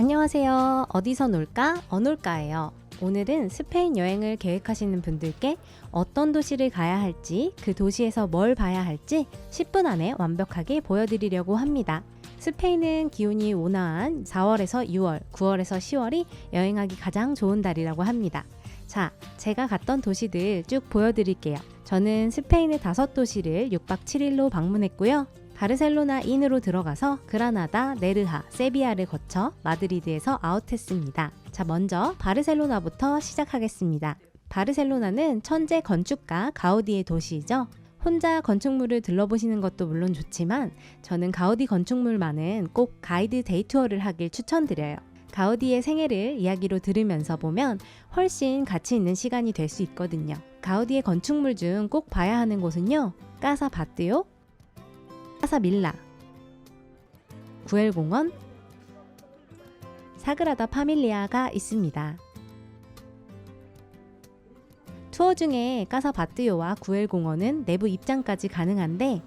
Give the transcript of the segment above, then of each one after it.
안녕하세요. 어디서 놀까? 어놀까예요. 오늘은 스페인 여행을 계획하시는 분들께 어떤 도시를 가야 할지, 그 도시에서 뭘 봐야 할지 10분 안에 완벽하게 보여드리려고 합니다. 스페인은 기온이 온화한 4월에서 6월, 9월에서 10월이 여행하기 가장 좋은 달이라고 합니다. 자, 제가 갔던 도시들 쭉 보여드릴게요. 저는 스페인의 다섯 도시를 6박 7일로 방문했고요. 바르셀로나 인으로 들어가서 그라나다, 네르하, 세비야를 거쳐 마드리드에서 아웃했습니다. 자, 먼저 바르셀로나부터 시작하겠습니다. 바르셀로나는 천재 건축가 가우디의 도시이죠. 혼자 건축물을 들러보시는 것도 물론 좋지만 저는 가우디 건축물만은 꼭 가이드 데이 투어를 하길 추천드려요. 가우디의 생애를 이야기로 들으면서 보면 훨씬 가치 있는 시간이 될 수 있거든요. 가우디의 건축물 중 꼭 봐야 하는 곳은요. 까사 바뜨요, 까사 밀라, 구엘공원, 사그라다 파밀리아가 있습니다. 투어 중에 까사 바뜨요와 구엘공원은 내부 입장까지 가능한데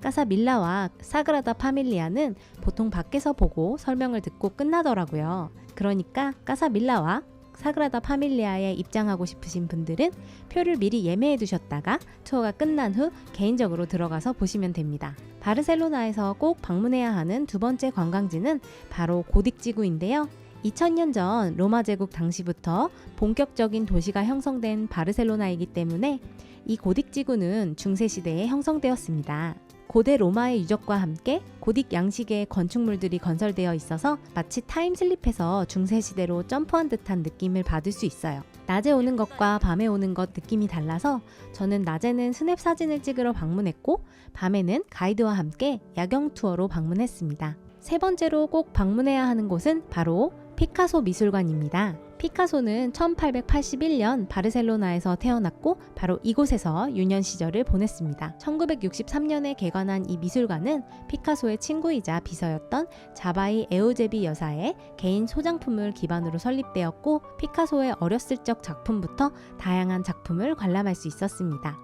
까사 밀라와 사그라다 파밀리아는 보통 밖에서 보고 설명을 듣고 끝나더라고요. 그러니까 까사 밀라와 사그라다 파밀리아에 입장하고 싶으신 분들은 표를 미리 예매해 두셨다가 투어가 끝난 후 개인적으로 들어가서 보시면 됩니다. 바르셀로나에서 꼭 방문해야 하는 두 번째 관광지는 바로 고딕 지구인데요. 2000년 전 로마 제국 당시부터 본격적인 도시가 형성된 바르셀로나이기 때문에 이 고딕 지구는 중세 시대에 형성되었습니다. 고대 로마의 유적과 함께 고딕 양식의 건축물들이 건설되어 있어서 마치 타임슬립해서 중세 시대로 점프한 듯한 느낌을 받을 수 있어요. 낮에 오는 것과 밤에 오는 것 느낌이 달라서 저는 낮에는 스냅 사진을 찍으러 방문했고 밤에는 가이드와 함께 야경 투어로 방문했습니다. 세 번째로 꼭 방문해야 하는 곳은 바로 피카소 미술관입니다. 피카소는 1881년 바르셀로나에서 태어났고 바로 이곳에서 유년 시절을 보냈습니다. 1963년에 개관한 이 미술관은 피카소의 친구이자 비서였던 자바이 에우제비 여사의 개인 소장품을 기반으로 설립되었고 피카소의 어렸을 적 작품부터 다양한 작품을 관람할 수 있었습니다.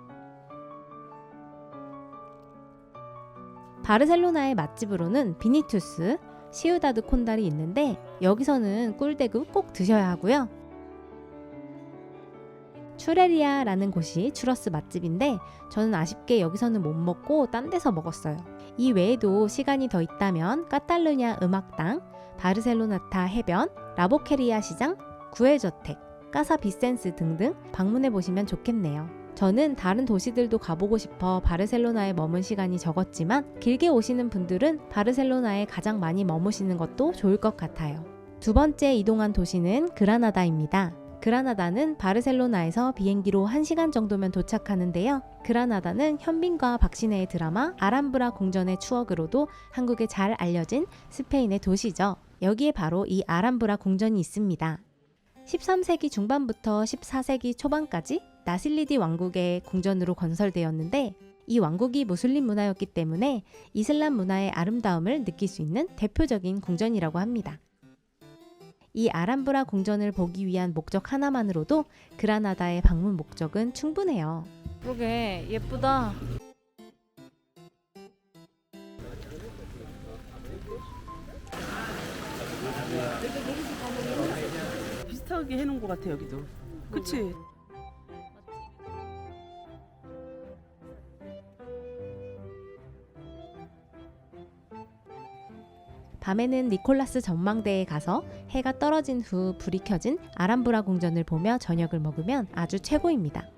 바르셀로나의 맛집으로는 비니투스, 시우다드 콘달이 있는데 여기서는 꿀대구 꼭 드셔야 하고요. 추레리아라는 곳이 추러스 맛집인데 저는 아쉽게 여기서는 못 먹고 딴 데서 먹었어요. 이 외에도 시간이 더 있다면 까탈루냐 음악당, 바르셀로나타 해변, 라보케리아 시장, 구해저택, 까사 비센스 등등 방문해 보시면 좋겠네요. 저는 다른 도시들도 가보고 싶어 바르셀로나에 머문 시간이 적었지만 길게 오시는 분들은 바르셀로나에 가장 많이 머무시는 것도 좋을 것 같아요. 두 번째 이동한 도시는 그라나다입니다. 그라나다는 바르셀로나에서 비행기로 1시간 정도면 도착하는데요. 그라나다는 현빈과 박신혜의 드라마 아람브라 궁전의 추억으로도 한국에 잘 알려진 스페인의 도시죠. 여기에 바로 이 아람브라 궁전이 있습니다. 13세기 중반부터 14세기 초반까지 나실리디 왕국의 궁전으로 건설되었는데 이 왕국이 무슬림 문화였기 때문에 이슬람 문화의 아름다움을 느낄 수 있는 대표적인 궁전이라고 합니다. 이 아람브라 궁전을 보기 위한 목적 하나만으로도 그라나다의 방문 목적은 충분해요. 그러게 예쁘다. 비슷하게 해놓은 것 같아 여기도. 그치? 밤에는 니콜라스 전망대에 가서 해가 떨어진 후 불이 켜진 아람브라 궁전을 보며 저녁을 먹으면 아주 최고입니다.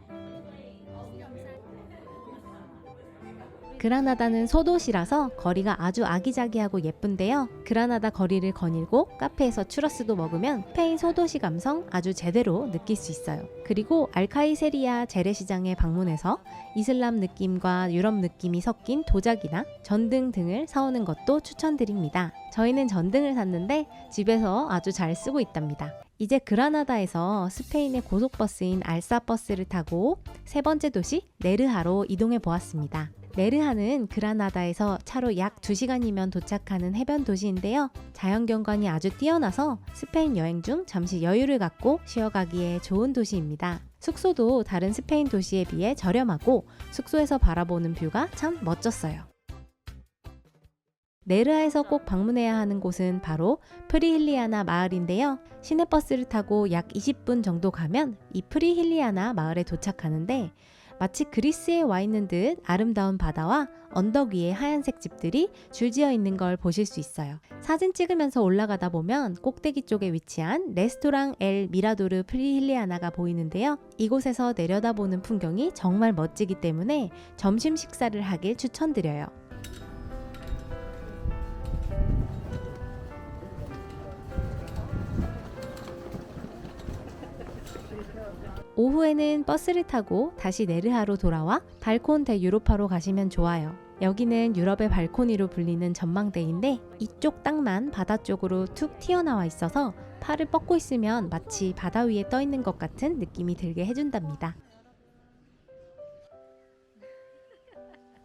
그라나다는 소도시라서 거리가 아주 아기자기하고 예쁜데요. 그라나다 거리를 거닐고 카페에서 추러스도 먹으면 스페인 소도시 감성 아주 제대로 느낄 수 있어요. 그리고 알카이세리아 재래시장에 방문해서 이슬람 느낌과 유럽 느낌이 섞인 도자기나 전등 등을 사오는 것도 추천드립니다. 저희는 전등을 샀는데 집에서 아주 잘 쓰고 있답니다. 이제 그라나다에서 스페인의 고속버스인 알사버스를 타고 세 번째 도시 네르하로 이동해 보았습니다. 네르하는 그라나다에서 차로 약 2시간이면 도착하는 해변 도시인데요. 자연 경관이 아주 뛰어나서 스페인 여행 중 잠시 여유를 갖고 쉬어가기에 좋은 도시입니다. 숙소도 다른 스페인 도시에 비해 저렴하고 숙소에서 바라보는 뷰가 참 멋졌어요. 네르하에서 꼭 방문해야 하는 곳은 바로 프리힐리아나 마을인데요. 시내버스를 타고 약 20분 정도 가면 이 프리힐리아나 마을에 도착하는데 마치 그리스에 와 있는 듯 아름다운 바다와 언덕 위에 하얀색 집들이 줄지어 있는 걸 보실 수 있어요. 사진 찍으면서 올라가다 보면 꼭대기 쪽에 위치한 레스토랑 엘 미라도르 프리힐리아나가 보이는데요. 이곳에서 내려다보는 풍경이 정말 멋지기 때문에 점심 식사를 하길 추천드려요. 오후에는 버스를 타고 다시 네르하로 돌아와 발콘 대 유로파로 가시면 좋아요. 여기는 유럽의 발코니로 불리는 전망대인데 이쪽 땅만 바다 쪽으로 툭 튀어나와 있어서 팔을 뻗고 있으면 마치 바다 위에 떠 있는 것 같은 느낌이 들게 해준답니다.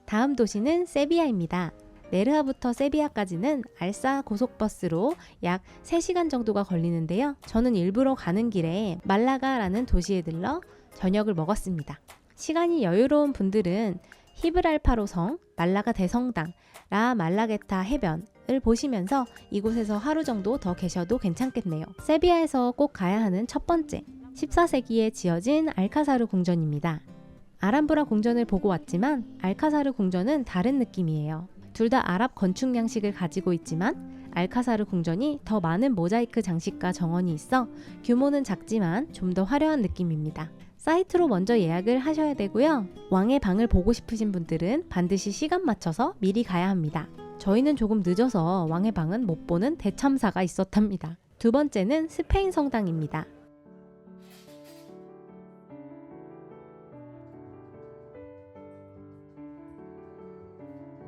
다음 도시는 세비야입니다. 네르하부터 세비야까지는 알사 고속버스로 약 3시간 정도가 걸리는데요. 저는 일부러 가는 길에 말라가라는 도시에 들러 저녁을 먹었습니다. 시간이 여유로운 분들은 히브랄파로 성, 말라가 대성당, 라 말라게타 해변 을 보시면서 이곳에서 하루 정도 더 계셔도 괜찮겠네요. 세비야에서 꼭 가야 하는 첫 번째, 14세기에 지어진 알카사르 궁전입니다. 아람브라 궁전을 보고 왔지만 알카사르 궁전은 다른 느낌이에요. 둘 다 아랍 건축 양식을 가지고 있지만 알카사르 궁전이 더 많은 모자이크 장식과 정원이 있어 규모는 작지만 좀 더 화려한 느낌입니다. 사이트로 먼저 예약을 하셔야 되고요. 왕의 방을 보고 싶으신 분들은 반드시 시간 맞춰서 미리 가야 합니다. 저희는 조금 늦어서 왕의 방은 못 보는 대참사가 있었답니다. 두 번째는 스페인 성당입니다.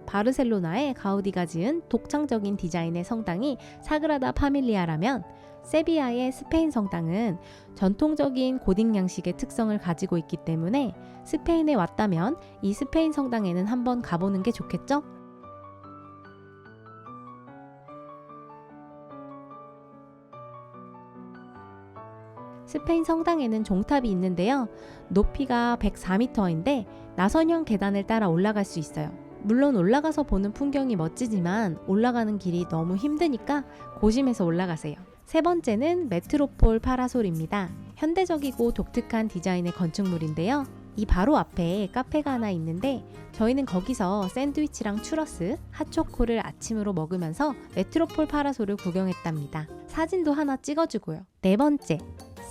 바르셀로나의 가우디가 지은 독창적인 디자인의 성당이 사그라다 파밀리아라면 세비야의 스페인 성당은 전통적인 고딕 양식의 특성을 가지고 있기 때문에 스페인에 왔다면 이 스페인 성당에는 한번 가보는 게 좋겠죠? 스페인 성당에는 종탑이 있는데요. 높이가 104m인데 나선형 계단을 따라 올라갈 수 있어요. 물론 올라가서 보는 풍경이 멋지지만 올라가는 길이 너무 힘드니까 고심해서 올라가세요. 세 번째는 메트로폴 파라솔입니다. 현대적이고 독특한 디자인의 건축물인데요. 이 바로 앞에 카페가 하나 있는데 저희는 거기서 샌드위치랑 추러스, 핫초코를 아침으로 먹으면서 메트로폴 파라솔을 구경했답니다. 사진도 하나 찍어주고요. 네 번째,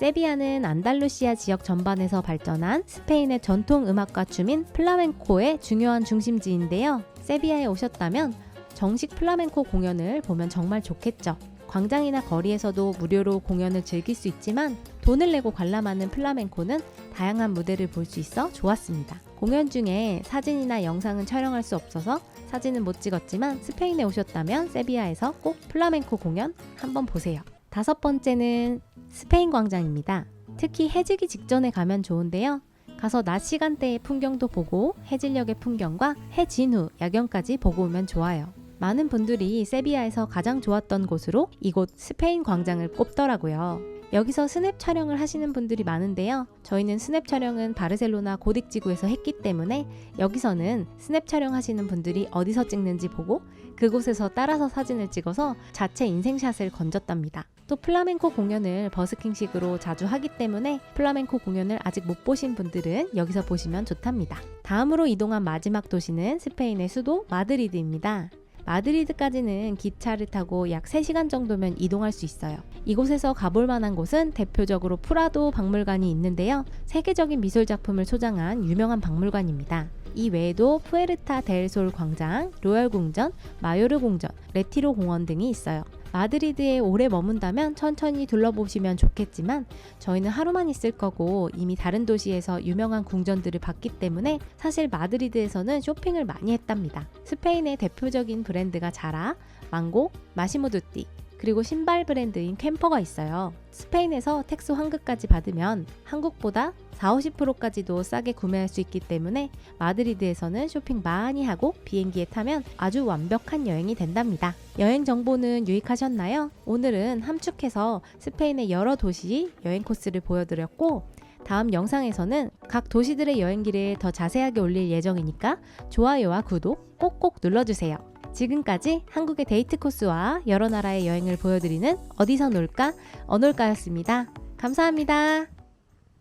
세비야는 안달루시아 지역 전반에서 발전한 스페인의 전통 음악과 춤인 플라멘코의 중요한 중심지인데요. 세비야에 오셨다면 정식 플라멘코 공연을 보면 정말 좋겠죠. 광장이나 거리에서도 무료로 공연을 즐길 수 있지만 돈을 내고 관람하는 플라멘코는 다양한 무대를 볼 수 있어 좋았습니다. 공연 중에 사진이나 영상은 촬영할 수 없어서 사진은 못 찍었지만 스페인에 오셨다면 세비야에서 꼭 플라멘코 공연 한번 보세요. 다섯 번째는 스페인 광장입니다. 특히 해지기 직전에 가면 좋은데요. 가서 낮 시간대의 풍경도 보고 해질녘의 풍경과 해진 후 야경까지 보고 오면 좋아요. 많은 분들이 세비야에서 가장 좋았던 곳으로 이곳 스페인 광장을 꼽더라고요. 여기서 스냅 촬영을 하시는 분들이 많은데요. 저희는 스냅 촬영은 바르셀로나 고딕 지구에서 했기 때문에 여기서는 스냅 촬영하시는 분들이 어디서 찍는지 보고 그곳에서 따라서 사진을 찍어서 자체 인생샷을 건졌답니다. 또 플라멩코 공연을 버스킹식으로 자주 하기 때문에 플라멩코 공연을 아직 못 보신 분들은 여기서 보시면 좋답니다. 다음으로 이동한 마지막 도시는 스페인의 수도 마드리드입니다. 마드리드까지는 기차를 타고 약 3시간 정도면 이동할 수 있어요. 이곳에서 가볼 만한 곳은 대표적으로 프라도 박물관이 있는데요. 세계적인 미술 작품을 소장한 유명한 박물관입니다. 이 외에도 푸에르타 델솔 광장, 로열 궁전, 마요르 궁전, 레티로 공원 등이 있어요. 마드리드에 오래 머문다면 천천히 둘러보시면 좋겠지만 저희는 하루만 있을 거고 이미 다른 도시에서 유명한 궁전들을 봤기 때문에 사실 마드리드에서는 쇼핑을 많이 했답니다. 스페인의 대표적인 브랜드가 자라, 망고, 마시모두띠, 그리고 신발 브랜드인 캠퍼가 있어요. 스페인에서 텍스 환급까지 받으면 한국보다 4, 50%까지도 싸게 구매할 수 있기 때문에 마드리드에서는 쇼핑 많이 하고 비행기에 타면 아주 완벽한 여행이 된답니다. 여행 정보는 유익하셨나요? 오늘은 함축해서 스페인의 여러 도시 여행 코스를 보여드렸고 다음 영상에서는 각 도시들의 여행기를 더 자세하게 올릴 예정이니까 좋아요와 구독 꼭꼭 눌러주세요. 지금까지 한국의 데이트 코스와 여러 나라의 여행을 보여드리는 어디서 놀까? 어놀까였습니다. 감사합니다.